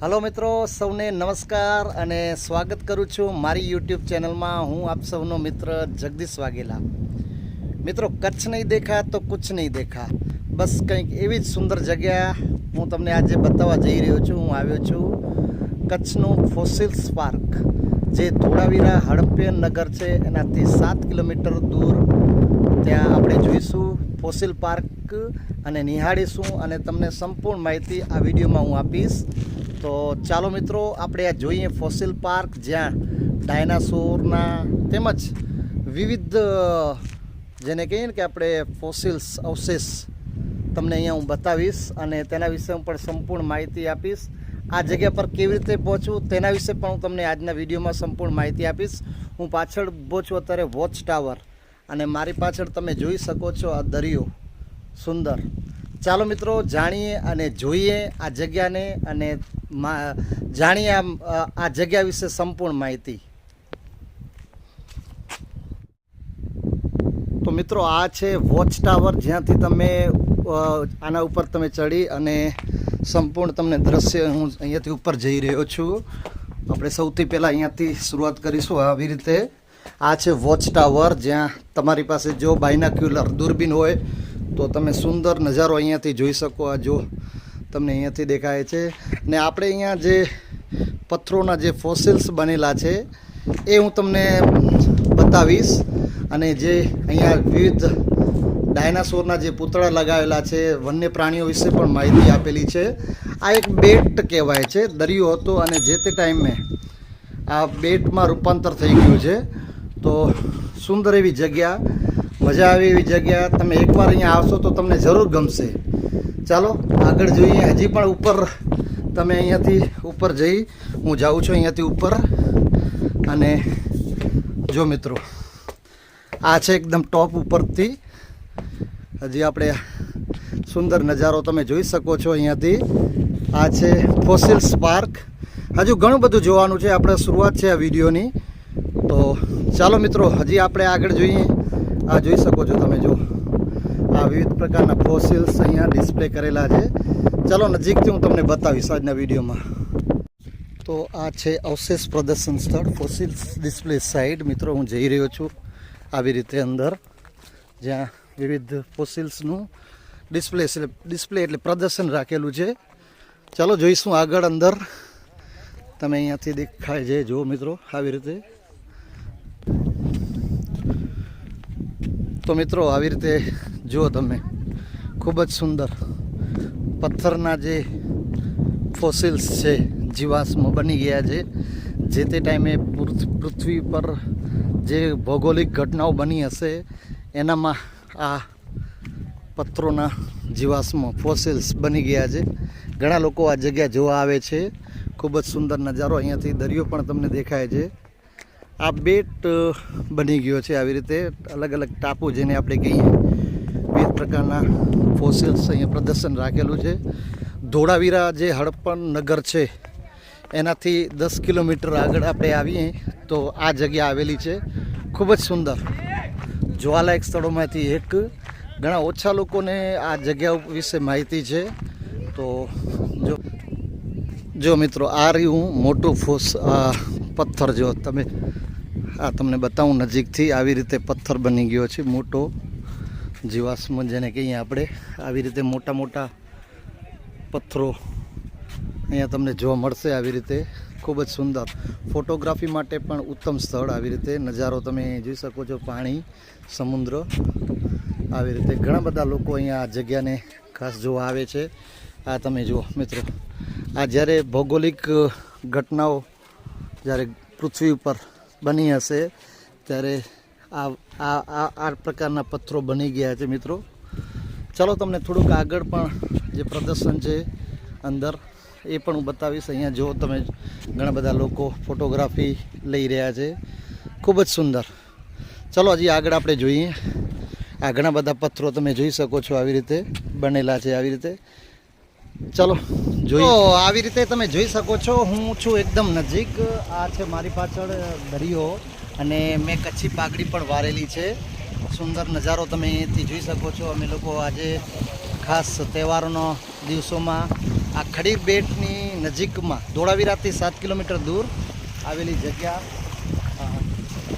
Hello મિત્રો, સૌને નમસ્કાર અને સ્વાગત કરું છું મારી યુટ્યુબ ચેનલમાં. હું આપ સૌનો મિત્ર જગદીશ વાઘેલા. મિત્રો, કચ્છ નહીં દેખા તો કુછ નહીં દેખા. બસ કંઈક એવી જ સુંદર જગ્યા હું તમને આજે બતાવવા જઈ રહ્યો છું. હું આવ્યો છું કચ્છનું ફોસિલ્સ પાર્ક, જે ધોળાવીરા હડપ્ય નગર છે. એનાથી સાત કિલોમીટર દૂર ત્યાં આપણે જોઈશું ફોસિલ પાર્ક અને નિહાળીશું અને તમને સંપૂર્ણ માહિતી આ વિડીયોમાં હું આપીશ. તો ચાલો મિત્રો, આપણે આ જોઈએ ફોસિલ પાર્ક, જ્યાં ડાયનાસોરના તેમજ વિવિધ જેને કહીએ ને કે આપણે ફોસિલ્સ, અવશેષ તમને અહીંયા હું બતાવીશ અને તેના વિશે હું પણ સંપૂર્ણ માહિતી આપીશ. આ જગ્યા પર કેવી રીતે પહોંચવું તેના વિશે પણ હું તમને આજના વિડીયોમાં સંપૂર્ણ માહિતી આપીશ. હું પાછળ ઊભો અત્યારે વોચ ટાવર અને મારી પાછળ તમે જોઈ શકો છો આ દરિયો સુંદર. ચાલો મિત્રો, જાણીએ અને જોઈએ આ જગ્યાને અને જાણીએ આ જગ્યા વિશે સંપૂર્ણ માહિતી. તો મિત્રો, આ છે વોચ ટાવર. જ્યાંથી તમે આના ઉપર તમે ચડી અને સંપૂર્ણ તમને દ્રશ્ય હું અહીંયાથી ઉપર જઈ રહ્યો છું. આપણે સૌથી પહેલાં અહીંયાથી શરૂઆત કરીશું આવી રીતે. આ છે વોચ ટાવર. જ્યાં તમારી પાસે જો બાયનાક્યુલર દૂરબીન હોય, તો તમે સુંદર નજારો અહીંયાથી જોઈ શકો. આ જો તમને અહીંયાથી દેખાય છે. ને આપણે અહીંયા જે પથ્થરોના જે ફોસિલ્સ બનેલા છે, એ હું તમને બતાવીશ. અને જે અહીંયા વિવિધ ડાયનાસોરના જે પૂતળા લગાવેલા છે, વન્ય પ્રાણીઓ વિશે પણ માહિતી આપેલી છે. આ એક બેટ કહેવાય છે, દરિયો હતો અને જે તે ટાઈમે આ બેટમાં રૂપાંતર થઈ ગયું છે. તો સુંદર એવી જગ્યા, મજા આવે એવી જગ્યા. તમે એકવાર અહીંયા આવશો તો તમને જરૂર ગમશે. ચાલો, આગળ જોઈએ. હજી પણ ઉપર તમે અહીંયાથી ઉપર જઈ, હું જાઉં છું અહીંયાથી ઉપર. અને જો મિત્રો, આ છે એકદમ ટોપ ઉપરથી. હજી આપણે સુંદર નજારો તમે જોઈ શકો છો અહીંયાથી. આ છે ફોસિલ્સ પાર્ક હજુ ઘણું બધું જોવાનું છે. આપણે શરૂઆત છે આ વિડીયોની. તો ચાલો મિત્રો, હજી આપણે આગળ જોઈએ. આ જોઈ શકો છો તમે. વિવિધ પ્રકારના ફોસિલ્સ અહીંયા ડિસ્પ્લે કરેલા છે. ચાલો નજીકથી હું તમને બતાવીશ આજના વિડીયોમાં. તો આ છે અવશેષ પ્રદર્શન સ્થળ ફોસિલ્સ ડિસ્પ્લે સાઇડ મિત્રો, હું જઈ રહ્યો છું આવી રીતે અંદર, જ્યાં વિવિધ ફોસિલ્સનું ડિસ્પ્લે ડિસ્પ્લે એટલે પ્રદર્શન રાખેલું છે. ચાલો જોઈશું આગળ અંદર. તમે અહીંયાથી દેખાય છે. જુઓ મિત્રો, આવી રીતે. તો મિત્રો, આવી રીતે જુઓ તમે. ખૂબ જ સુંદર. પથ્થરના જે ફોસિલ્સ છે, જીવાશ્મ બની ગયા છે. જે તે ટાઈમે પૃથ- પૃથ્વી પર જે ભૌગોલિક ઘટનાઓ બની હશે, એનામાં આ પથ્થરોના જીવાશ્મ ફોસિલ્સ બની ગયા છે. ઘણા લોકો આ જગ્યા જોવા આવે છે. ખૂબ જ સુંદર નજારો અહીંયાથી દરિયો પણ તમને દેખાય છે. આ બેટ બની ગયો છે આવી રીતે. અલગ અલગ ટાપુ જેને આપણે કહીએ. વિવિધ પ્રકારના ફોસિલ્સ અહીંયા પ્રદર્શન રાખેલું છે. ધોળાવીરા જે હડપણ નગર છે, એનાથી દસ કિલોમીટર આગળ આપણે આવીએ તો આ જગ્યા આવેલી છે. ખૂબ જ સુંદર. જોવાલાયક સ્થળોમાંથી એક. ઘણા ઓછા લોકોને આ જગ્યા વિશે માહિતી છે. તો જો જો મિત્રો, આ રહ્યું મોટું ફોસ પથ્થર જો તમે આ તમને બતાવું, નજીકથી આવી રીતે પથ્થર બની ગયો છે, મોટો જીવાશ્મ, જેને કહીએ આપણે. આવી રીતે મોટા મોટા પથ્થરો અહીંયા તમને જોવા મળશે. આવી રીતે ખૂબ જ સુંદર. ફોટોગ્રાફી માટે પણ ઉત્તમ સ્થળ. આવી રીતે નજારો તમે જોઈ શકો છો, પાણી, સમુદ્ર. આવી રીતે ઘણા બધા લોકો અહીંયા આ જગ્યાને ખાસ જોવા આવે છે. આ તમે જુઓ મિત્રો. આ જ્યારે ભૌગોલિક ઘટનાઓ જ્યારે પૃથ્વી ઉપર બની હશે. ત્યારે આ આ આ પ્રકારના પથ્થરો બની ગયા છે મિત્રો. ચાલો તમને થોડુંક આગળ પણ જે પ્રદર્શન છે અંદર, એ પણ હું બતાવીશ. અહીંયા જો તમે ઘણા બધા લોકો ફોટોગ્રાફી લઈ રહ્યા છે. ખૂબ જ સુંદર. ચલો હજી આગળ આપણે જોઈએ. આ ઘણા બધા પથ્થરો તમે જોઈ શકો છો આવી રીતે બનેલા છે, આવી રીતે. ચલો, જોઈએ. આવી રીતે તમે જોઈ શકો છો, હું છું એકદમ નજીક. આ છે મારી પાછળ દરિયો અને મેં કચ્છી પાઘડી પણ વારેલી છે. સુંદર નજારો તમે અહીંથી જોઈ શકો છો. અમે લોકો આજે ખાસ તહેવારોનો દિવસોમાં આ ખડી બેટની નજીકમાં, ધોળાવીરાથી સાત કિલોમીટર દૂર આવેલી જગ્યા.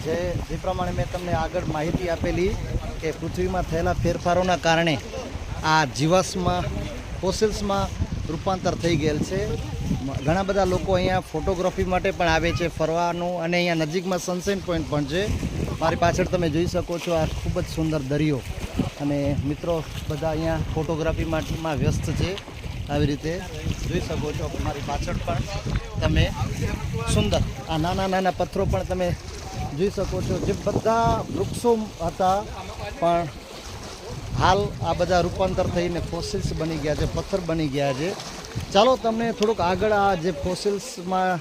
જે જે પ્રમાણે મેં તમને આગળ માહિતી આપેલી કે પૃથ્વીમાં થયેલા ફેરફારોના કારણે આ જીવાશ્મમાં ફોસિલ્સમાં રૂપાંતર થઈ ગયેલ છે. ઘણા બધા લોકો અહીંયા ફોટોગ્રાફી માટે પણ આવે છે, ફરવાનું અને અહીંયા નજીકમાં સનસેટ પોઈન્ટ પણ છે. મારી પાછળ તમે જોઈ શકો છો, આ ખૂબ જ સુંદર દરિયો. અને મિત્રો, બધા અહીંયા ફોટોગ્રાફી માટેમાં વ્યસ્ત છે. આવી રીતે જોઈ શકો છો મારી પાછળ પણ તમે સુંદર. આ નાના નાના પથ્થરો પણ તમે જોઈ શકો છો, જે બધા વૃક્ષો હતા, પણ હાલ આ બધા રૂપાંતર થઈને ફોસિલ્સ બની ગયા છે, પથ્થર બની ગયા છે. ચાલો તમને થોડુંક આગળ આ જે ફોસિલ્સમાં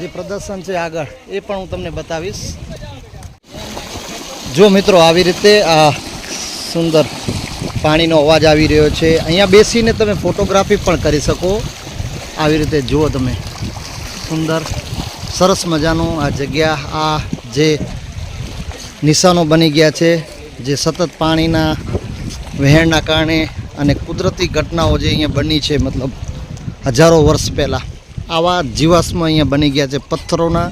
જે પ્રદર્શન છે આગળ, એ પણ હું તમને બતાવીશ. જો મિત્રો આવી રીતે આ સુંદર પાણીનો અવાજ આવી રહ્યો છે, અહીંયા બેસીને તમે ફોટોગ્રાફી પણ કરી શકો. આવી રીતે જુઓ તમે, સુંદર, સરસ મજાનું આ જગ્યા, આ જે નિશાનો બની ગયા છે, જે સતત પાણીના વહેણના કારણે અને કુદરતી ઘટનાઓ જે અહીંયા બની છે, મતલબ હજારો વર્ષ પહેલાં, આવા જીવાશ્મ અહીંયા બની ગયા છે. પથ્થરોના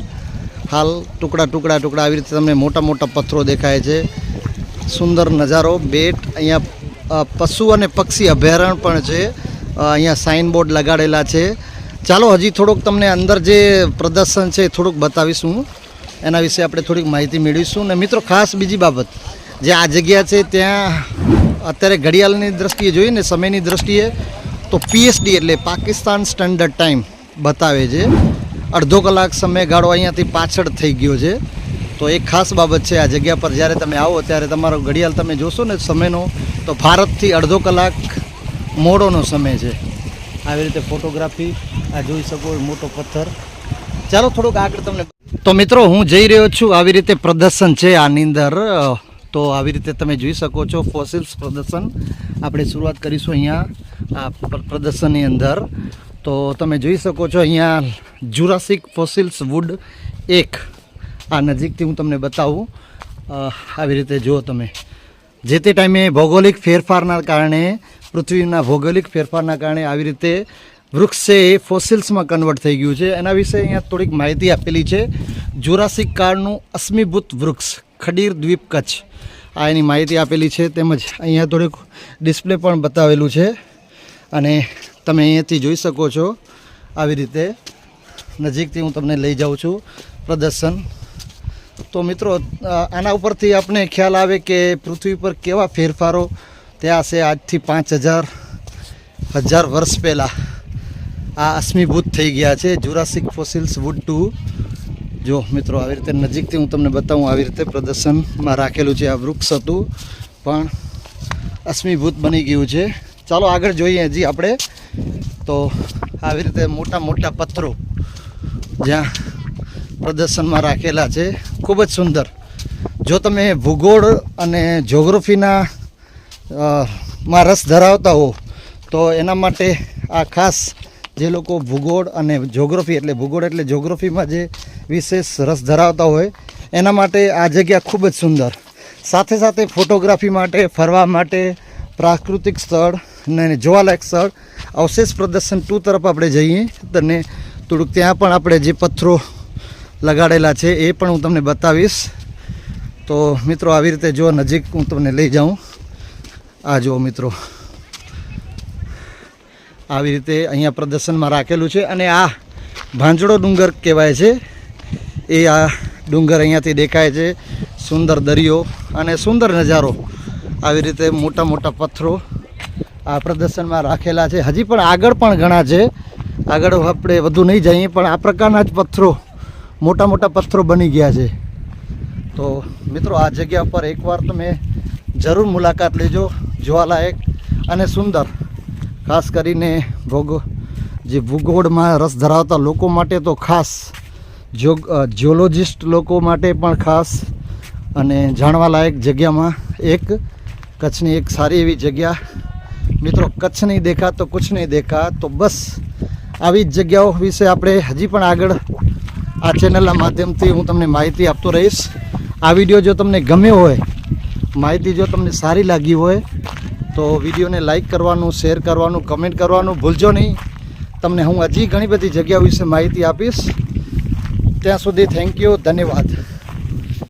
હાલ ટુકડા ટુકડા ટુકડા આવી રીતે તમને મોટા મોટા પથ્થરો દેખાય છે. સુંદર નજારો, બેટ, અહીંયા પશુ અને પક્ષી અભયારણ્ય પણ છે. અહીંયા સાઇન બોર્ડ લગાડેલા છે. ચાલો, હજી થોડુંક તમને અંદર જે પ્રદર્શન છે થોડુંક બતાવીશું. એના વિશે આપણે થોડીક માહિતી મેળવીશું. અને મિત્રો, ખાસ બીજી બાબત, જે આ જગ્યા છે, ત્યાં અત્યારે ઘડિયાળની દ્રષ્ટિએ જોઈએ ને સમયની દ્રષ્ટિએ, તો પીએસડી એટલે પાકિસ્તાન સ્ટાન્ડર્ડ ટાઈમ બતાવે છે. અડધો કલાક સમયગાળો અહીંયાથી પાછળ થઈ ગયો છે. તો એક ખાસ બાબત છે, આ જગ્યા પર જ્યારે તમે આવો ત્યારે તમારો ઘડિયાળ તમે જોશો ને સમયનો, તો ભારતથી અડધો કલાક મોડોનો સમય છે. આવી રીતે ફોટોગ્રાફી, આ જોઈ શકો મોટો પથ્થર. ચાલો થોડુંક આગળ તમને તો મિત્રો, હું જઈ રહ્યો છું, આવી રીતે પ્રદર્શન છે આની અંદર. તો આવી રીતે તમે જોઈ શકો છો ફોસિલ્સ પ્રદર્શન. આપણે શરૂઆત કરીશું અહીંયા, આ પ્રદર્શનની અંદર. તો તમે જોઈ શકો છો અહીંયા જુરાસિક ફોસિલ્સ વુડ એક. આ નજીકથી હું તમને બતાવું. આવી રીતે જુઓ તમે. જે તે ટાઈમે ભૌગોલિક ફેરફારના કારણે, પૃથ્વીના ભૌગોલિક ફેરફારના કારણે આવી રીતે વૃક્ષ છે એ ફોસિલ્સમાં કન્વર્ટ થઈ ગયું છે. એના વિશે અહીંયા થોડીક માહિતી આપેલી છે. જુરાસિક કાળનું અશ્મિભૂત વૃક્ષ. ખડીર દ્વીપ કચ્છ. આ એની માહિતી આપેલી છે તેમજ અહીંયા થોડીક ડિસ્પ્લે પણ બતાવેલું છે. અને તમે અહીંયાથી જોઈ શકો છો આવી રીતે નજીકથી હું તમને લઈ જાઉં છું પ્રદર્શન. તો મિત્રો આના ઉપરથી આપણે ખ્યાલ આવે કે પૃથ્વી પર કેવા ફેરફારો ત્યાં છે આજથી પાંચ હજાર હજાર વર્ષ પહેલાં. આ અશ્મિભૂત થઈ ગયા છે, જુરાસિક ફોસિલ્સ વુડ ટુ. જો મિત્રો, આવી રીતે નજીકથી હું તમને બતાવું આવી રીતે પ્રદર્શનમાં રાખેલું છે આ વૃક્ષ હતું. પણ અશ્મિભૂત બની ગયું છે. ચાલો આગળ જોઈએ હજી આપણે. તો આવી રીતે મોટા મોટા પથ્થરો જ્યાં પ્રદર્શનમાં રાખેલા છે. ખૂબ જ સુંદર. જો તમે ભૂગોળ અને જોગ્રાફીના માં રસ ધરાવતા હો, તો એના માટે આ ખાસ જે લોકો ભૂગોળ અને જોગ્રાફી એટલે ભૂગોળ એટલે જોગ્રફીમાં જે વિશેષ રસ ધરાવતા હોય, એના માટે આ જગ્યા ખૂબ જ સુંદર. સાથે સાથે ફોટોગ્રાફી માટે, ફરવા માટે, પ્રાકૃતિક સ્થળ અને જોવાલાયક સ્થળ, અવશેષ પ્રદર્શન ટુ તરફ આપણે જઈએ અને થોડુંક ત્યાં પણ આપણે જે પથ્થરો લગાડેલા છે એ પણ હું તમને બતાવીશ. તો મિત્રો, આવી રીતે જો નજીક હું તમને લઈ જાઉં. આ જુઓ મિત્રો. આવી રીતે અહીંયા પ્રદર્શનમાં રાખેલું છે અને આ ભાંજડો ડુંગર કહેવાય છે. એ આ ડુંગર અહીંયાથી દેખાય છે. સુંદર દરિયો અને સુંદર નજારો. આવી રીતે મોટા મોટા પથ્થરો આ પ્રદર્શનમાં રાખેલા છે. હજી પણ આગળ પણ ઘણા છે. આગળ આપણે વધુ નહીં જઈએ, પણ આ પ્રકારના જ પથ્થરો, મોટા મોટા પથ્થરો બની ગયા છે. તો મિત્રો, આ જગ્યા પર એકવાર તમે જરૂર મુલાકાત લેજો. જોવાલાયક અને સુંદર. ખાસ કરીને ભોગ જે ભૂગોળમાં રસ ધરાવતા લોકો માટે તો ખાસ જોગ જિયોલોજિસ્ટ લોકો માટે પણ ખાસ અને જાણવાલાયક જગ્યામાં એક કચ્છની એક સારી એવી જગ્યા. મિત્રો, કચ્છ નહીં દેખા તો કુછ નહીં દેખા તો બસ આવી જ જગ્યાઓ વિશે આપણે હજી પણ આગળ આ ચેનલના માધ્યમથી હું તમને માહિતી આપતો રહીશ. આ વીડિયો જો તમને ગમ્યો હોય, માહિતી જો તમને સારી લાગી હોય તો વિડીયોને લાઇક કરવાનું, શેર કરવાનું, કમેન્ટ કરવાનું ભૂલજો નહીં. તમને હું હજી ઘણી બધી જગ્યાઓ વિશે માહિતી આપીશ. ત્યાં સુધી થેન્ક યુ ધન્યવાદ.